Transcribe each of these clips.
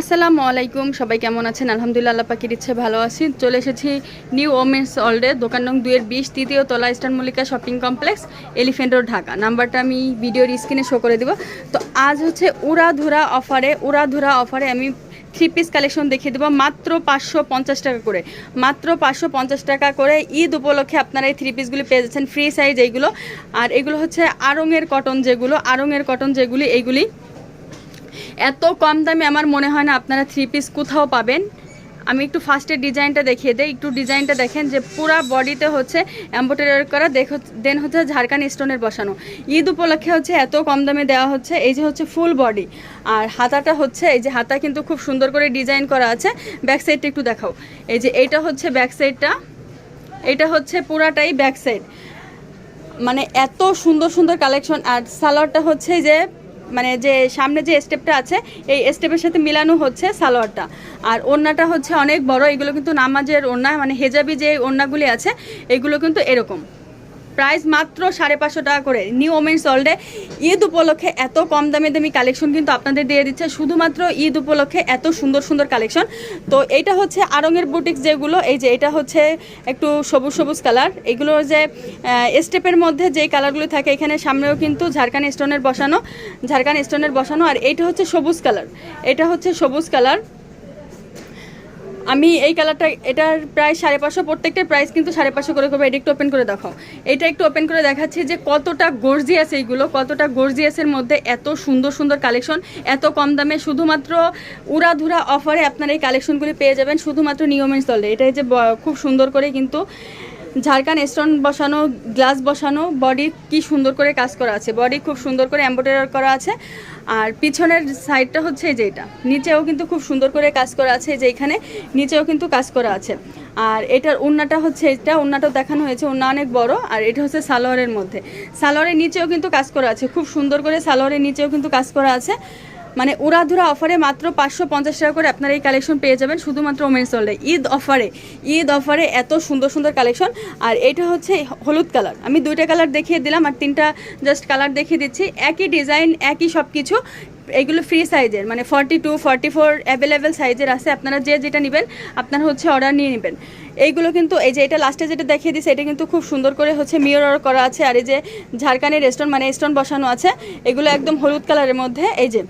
আসসালামু আলাইকুম, সবাই কেমন আছেন? আলহামদুলিল্লাহ, আল্লাহ পাখির ইচ্ছে ভালো আছি। চলে এসেছি নিউ ওমেন্স অলডে দোকান নং দুইয়ের বিশ, তৃতীয় তলা Star Mollika Shopping Complex Elephant Road, Dhaka. নাম্বারটা আমি ভিডিওর স্ক্রিনে শো করে দেবো। তো আজ হচ্ছে উড়াধুরা অফারে উড়াধুরা অফারে আমি থ্রি পিস কালেকশন দেখিয়ে দেবো, মাত্র পাঁচশো পঞ্চাশ টাকা করে। মাত্র পাঁচশো পঞ্চাশ টাকা করে ঈদ উপলক্ষে আপনারা এই থ্রি পিসগুলি পেয়ে যাচ্ছেন ফ্রি সাইজ এইগুলো। আর এগুলো হচ্ছে আড়ংয়ের কটন যেগুলো আড়ংয়ের কটন যেগুলি, এইগুলি এত কম দামে আমার মনে হয় না আপনারা থ্রি পিস কোথাও পাবেন। আমি একটু ফার্স্টের ডিজাইনটা দেখিয়ে দিই, একটু ডিজাইনটা দেখেন যে পুরা বডিতে হচ্ছে এম্ব্রয়ডারি করা, দেখ দেন হচ্ছে ঝাড়খান স্টোনের বসানো। ঈদ উপলক্ষে হচ্ছে এত কম দামে দেওয়া হচ্ছে, এই যে হচ্ছে ফুল বডি আর হাতাটা হচ্ছে, এই যে হাতা কিন্তু খুব সুন্দর করে ডিজাইন করা আছে ব্যাক সাইডটা একটু দেখাও। এই যে এইটা হচ্ছে ব্যাক সাইডটা এটা হচ্ছে পুরাটাই ব্যাক সাইড মানে এত সুন্দর সুন্দর কালেকশন আর সালোয়ারটা হচ্ছে যে মানে যে সামনে যে স্টেপটা আছে, এই স্টেপের সাথে মিলানো হচ্ছে সালোয়ারটা। আর ওড়নাটা হচ্ছে অনেক বড়, এগুলো কিন্তু নামাজের ওড়না মানে হেজাবি যে ওড়নাগুলি আছে, এগুলো কিন্তু এরকম। প্রাইস মাত্র সাড়ে পাঁচশো টাকা করে। নিউ ওমেন্স অলডে ঈদ উপলক্ষে এত কম দামে দামি কালেকশন কিন্তু আপনাদের দিয়ে দিচ্ছে। শুধুমাত্র ঈদ উপলক্ষে এত সুন্দর সুন্দর কালেকশন তো এইটা হচ্ছে আরঙের বুটিক্স যেগুলো, এই যে এটা হচ্ছে একটু সবুজ সবুজ কালার এগুলো যে স্টেপের মধ্যে যে কালারগুলো থাকে, এখানে সামনেও কিন্তু ঝাড়খান স্টোনের বসানো, ঝাড়খান স্টোনের বসানো, আর এইটা হচ্ছে সবুজ কালার এটা হচ্ছে সবুজ কালার আমি এই কালারটা এটার প্রায় সাড়ে পাঁচশো প্রত্যেকটা প্রাইস কিন্তু সাড়ে পাঁচশো করে করবে। এটা একটু ওপেন করে দেখাও। এটা একটু ওপেন করে দেখাচ্ছে যে কতটা গর্জিয়াস এইগুলো, কতটা গর্জিয়াসের মধ্যে এত সুন্দর সুন্দর কালেকশন এত কম দামে শুধুমাত্র উড়াধুরা অফারে আপনার এই কালেকশনগুলি পেয়ে যাবেন শুধুমাত্র নিয়মের স্থলে এটা যে খুব সুন্দর করে কিন্তু ঝাড়খান স্টোন বসানো, গ্লাস বসানো, বডি কি সুন্দর করে কাজ করা আছে। বডি খুব সুন্দর করে এম্ব্রয়ডারি করা আছে। আর পিছনের সাইডটা হচ্ছে এই যে এটা। নিচেও কিন্তু খুব সুন্দর করে কাজ করা আছে যে এখানে। নিচেও কিন্তু কাজ করা আছে। আর এটার উন্নাটা হচ্ছে এটা। উন্নাটাও দেখানো হয়েছে। উন্না অনেক বড়। আর এটা হচ্ছে সালোয়ারের মধ্যে। সালোয়ারের নিচেও কিন্তু কাজ করা আছে। খুব সুন্দর করে সালোয়ারের নিচেও কিন্তু কাজ করা আছে। মানে উড়াধুরা অফারে মাত্র পাঁচশো পঞ্চাশ টাকা করে আপনারা এই কালেকশন পেয়ে যাবেন শুধুমাত্র ওমেন্স হলে ঈদ অফারে ঈদ অফারে এত সুন্দর সুন্দর কালেকশন আর এটা হচ্ছে হলুদ কালার আমি দুইটা কালার দেখিয়ে দিলাম আর তিনটা জাস্ট কালার দেখিয়ে দিচ্ছি। একই ডিজাইন একই সব কিছু এগুলো ফ্রি সাইজের মানে forty two forty four available সাইজের আছে। আপনারা যে যেটা নেবেন, আপনারা হচ্ছে অর্ডার নিয়ে নেবেন। এইগুলো কিন্তু এই যে এটা লাস্টে যেটা দেখিয়ে দিচ্ছে এটা কিন্তু খুব সুন্দর করে হচ্ছে মিরর করা আছে। আর এই যে ঝাড়খানের স্টোন মানে স্টোন বসানো আছে, এগুলো একদম হলুদ কালারের মধ্যে। এই যে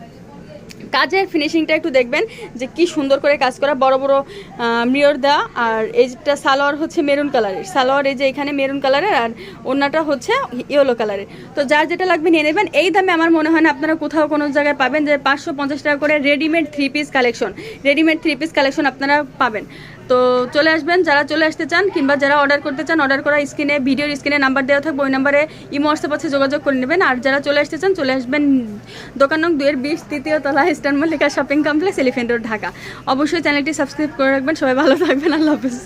কাজের ফিনিশিংটা একটু দেখবেন, যে কি সুন্দর করে কাজ করা, বড় বড় মিরর দেওয়া, আর এইটা সালোয়ার হচ্ছে মেরুন কালারের। সালোয়ার এই যে এখানে মেরুন কালারের, আর অন্যটা হচ্ছে ইয়েলো কালারের। তো যার যেটা লাগবে নিয়ে নেবেন। এই দামে আমার মনে হয় না আপনারা কোথাও কোনো জায়গায় পাবেন যে পাঁচশো পঞ্চাশ টাকা করে readymade three piece collection readymade three piece collection আপনারা পাবেন। তো চলে আসবেন, যারা চলে আসতে চান কিংবা যারা অর্ডার করতে চান অর্ডার করা স্ক্রিনে, ভিডিওর স্ক্রিনে নাম্বার দেওয়া থাকবে, ওই নাম্বারে ইমো হোয়াটসঅ্যাপ আছে, যোগাযোগ করে নেবেন। আর যারা চলে আসতে চান, চলে আসবেন দোকান নং দুয়ের বিশ তৃতীয় তলা, Eastern Mollika Shopping Complex, Elephant Road, Dhaka. অবশ্যই চ্যানেলটি সাবস্ক্রাইব করে রাখবেন। সবাই ভালো থাকবেন। আল্লাহ হাফিজ।